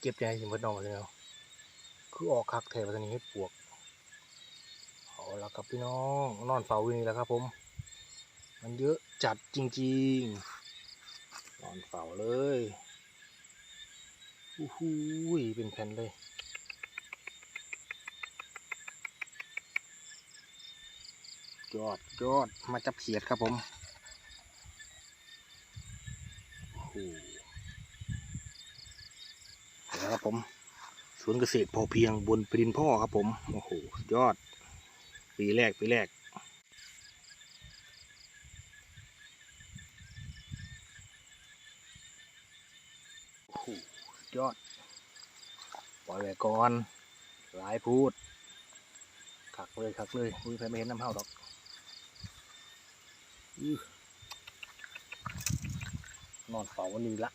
เก็บใจสิเพิ่นนอนเลยเนาะคือออกคักแถวตอนนี้เฮ็ดปวกเอาละครับพี่น้อง นอนเฝ้าอยู่นี่แหละครับ ผม มันเยอะจัดจริงๆ นอนเฝ้าเลยอู้หูยเป็นแผ่นเลยยอดยอดมาจับเขียดครับผมโอ้ ครับผมสวนเกษตรพอเพียงบนปรินพ่อครับผมโอ้โหยอด ปีแรกปีแรกโอ้โหยอด ปล่อยไว้ก่อนหลายพูดคักเลยคักเลยมือใครไม่เห็นน้ำเห่าดอกอนอนเฝ้าวันนี้ละ